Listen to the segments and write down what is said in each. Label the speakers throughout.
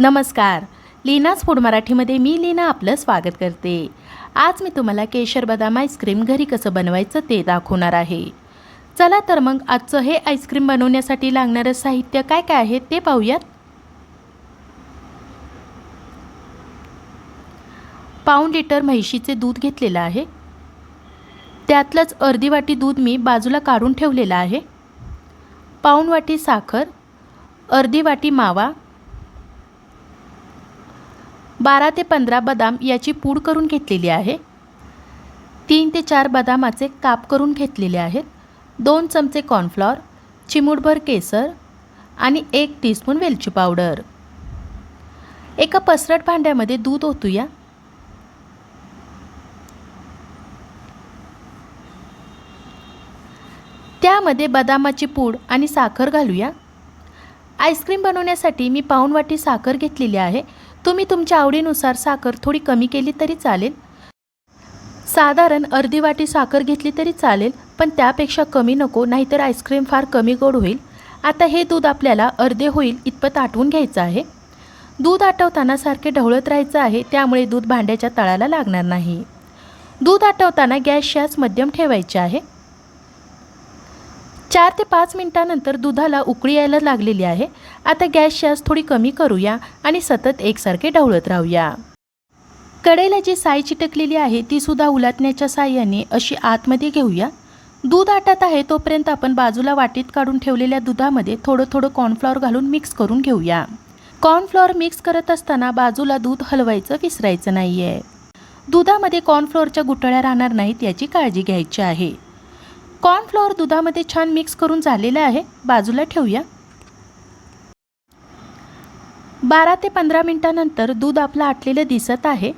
Speaker 1: नमस्कार. लीनाच फूड मराठीमध्ये मी लीना आपलं स्वागत करते. आज मी तुम्हाला केशर बदाम आईस्क्रीम घरी कसं बनवायचं ते दाखवणार आहे. चला तर मग आजचं हे आईस्क्रीम बनवण्यासाठी लागणारं साहित्य काय काय आहे ते पाहूयात. पाऊण लिटर म्हैशीचे दूध घेतलेलं आहे. त्यातलंच अर्धी वाटी दूध मी बाजूला काढून ठेवलेलं आहे. पाऊण वाटी साखर अर्धी वाटी मावा बारा ते पंधरा बदाम याची पूड करून घेतलेली आहे. तीन ते चार बदामाचे काप करून घेतलेले आहेत. दोन चमचे कॉर्नफ्लॉर चिमूटभर केसर आणि एक टीस्पून वेलची पावडर एका पसरट भांड्यामध्ये दूध ओतूया. त्यामध्ये बदामाची पूड आणि साखर घालूया. आईस्क्रीम बनवण्यासाठी मी पाऊण वाटी साखर घेतलेली आहे. तुम्ही तुमच्या आवडीनुसार साखर थोडी कमी केली तरी चालेल. साधारण अर्धी वाटी साखर घेतली तरी चालेल पण त्यापेक्षा कमी नको नाहीतर आईस्क्रीम फार कमी गोड होईल. आता हे दूध आपल्याला अर्धे होईल इतपत आटवून घ्यायचं आहे. दूध आटवताना सारखे ढवळत राहायचं आहे त्यामुळे दूध भांड्याच्या तळाला लागणार नाही. दूध आटवताना गॅस शॅस मध्यम ठेवायचे आहे. चार ते पाच मिनटानंतर दुधाला उकळी यायला लागलेली आहे. आता गॅस शॅस थोडी कमी करूया आणि सतत एकसारखे ढवळत राहूया. कडेला जी साय चिटकलेली आहे ती सुद्धा उलाटण्याच्या साह्याने अशी आतमध्ये घेऊया. दूध आटत आहे तोपर्यंत आपण बाजूला वाटीत काढून ठेवलेल्या दुधामध्ये थोडं थोडं कॉर्नफ्लॉवर घालून मिक्स करून घेऊया. कॉर्नफ्लॉवर मिक्स करत असताना बाजूला दूध हलवायचं विसरायचं नाही आहे दुधामध्ये कॉर्नफ्लॉवरच्या गुटळ्या राहणार नाहीत याची काळजी घ्यायची आहे. कॉर्नफ्लॉवर दुधामध्ये छान मिक्स करून झालेलं आहे. बाजूला ठेवूया. बारा ते पंधरा मिनटानंतर दूध आपलं आटलेलं दिसत आहे.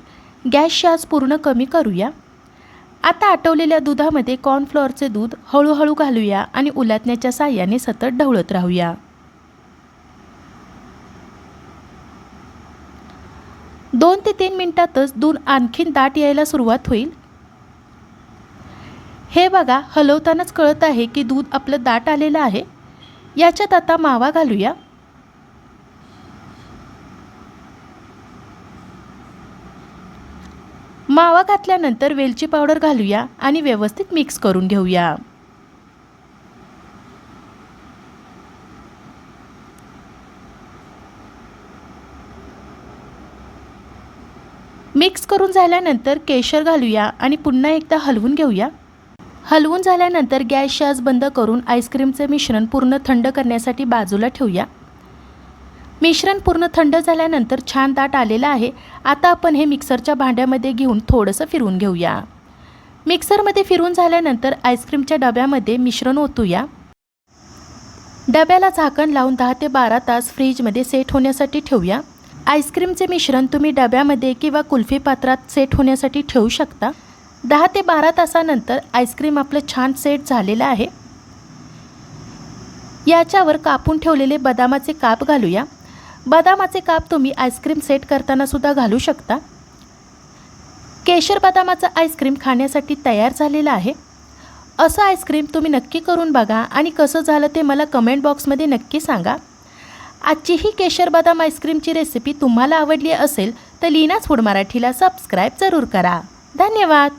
Speaker 1: गॅसची आज पूर्ण कमी करूया. आता आटवलेल्या दुधामध्ये कॉर्नफ्लॉवरचे दूध हळूहळू घालूया आणि उलाटण्याच्या साह्याने सतत ढवळत राहूया. दोन ते तीन मिनटातच दूध आणखीन दाट यायला सुरुवात होईल. हे बघा हलवतानाच कळत आहे की दूध आपलं दाट आलेलं आहे. याच्यात आता मावा घालूया. मावा घातल्यानंतर वेलची पावडर घालूया आणि व्यवस्थित मिक्स करून घेऊया. मिक्स करून झाल्यानंतर केशर घालूया आणि पुन्हा एकदा हलवून घेऊया. हलवून झाल्यानंतर गॅस शाज बंद करून आईस्क्रीमचे मिश्रण पूर्ण थंड करण्यासाठी बाजूला ठेवूया. मिश्रण पूर्ण थंड झाल्यानंतर छान दाट आलेलं आहे. आता आपण हे मिक्सरच्या भांड्यामध्ये घेऊन थोडंसं फिरवून घेऊया. मिक्सरमध्ये फिरून झाल्यानंतर आईस्क्रीमच्या डब्यामध्ये मिश्रण ओतूया. डब्याला झाकण लावून दहा ते बारा तास फ्रीजमध्ये सेट होण्यासाठी ठेवूया. आईस्क्रीमचे मिश्रण तुम्ही डब्यामध्ये किंवा कुल्फी पात्रात सेट होण्यासाठी ठेवू शकता. दहा ते बारा तासानंतर आईस्क्रीम आपलं छान सेट झालेलं आहे. याच्यावर कापून ठेवलेले बदामाचे काप घालूया. बदामाचे काप तुम्ही आईस्क्रीम सेट करतानासुद्धा घालू शकता. केशर बदामाचं आईस्क्रीम खाण्यासाठी तयार झालेलं आहे. असं आईस्क्रीम तुम्ही नक्की करून बघा आणि कसं झालं ते मला कमेंट बॉक्समध्ये नक्की सांगा. आजची ही केशर बदाम आईस्क्रीमची रेसिपी तुम्हाला आवडली असेल तर लीनाच फूड मराठीला सबस्क्राईब जरूर करा. धन्यवाद!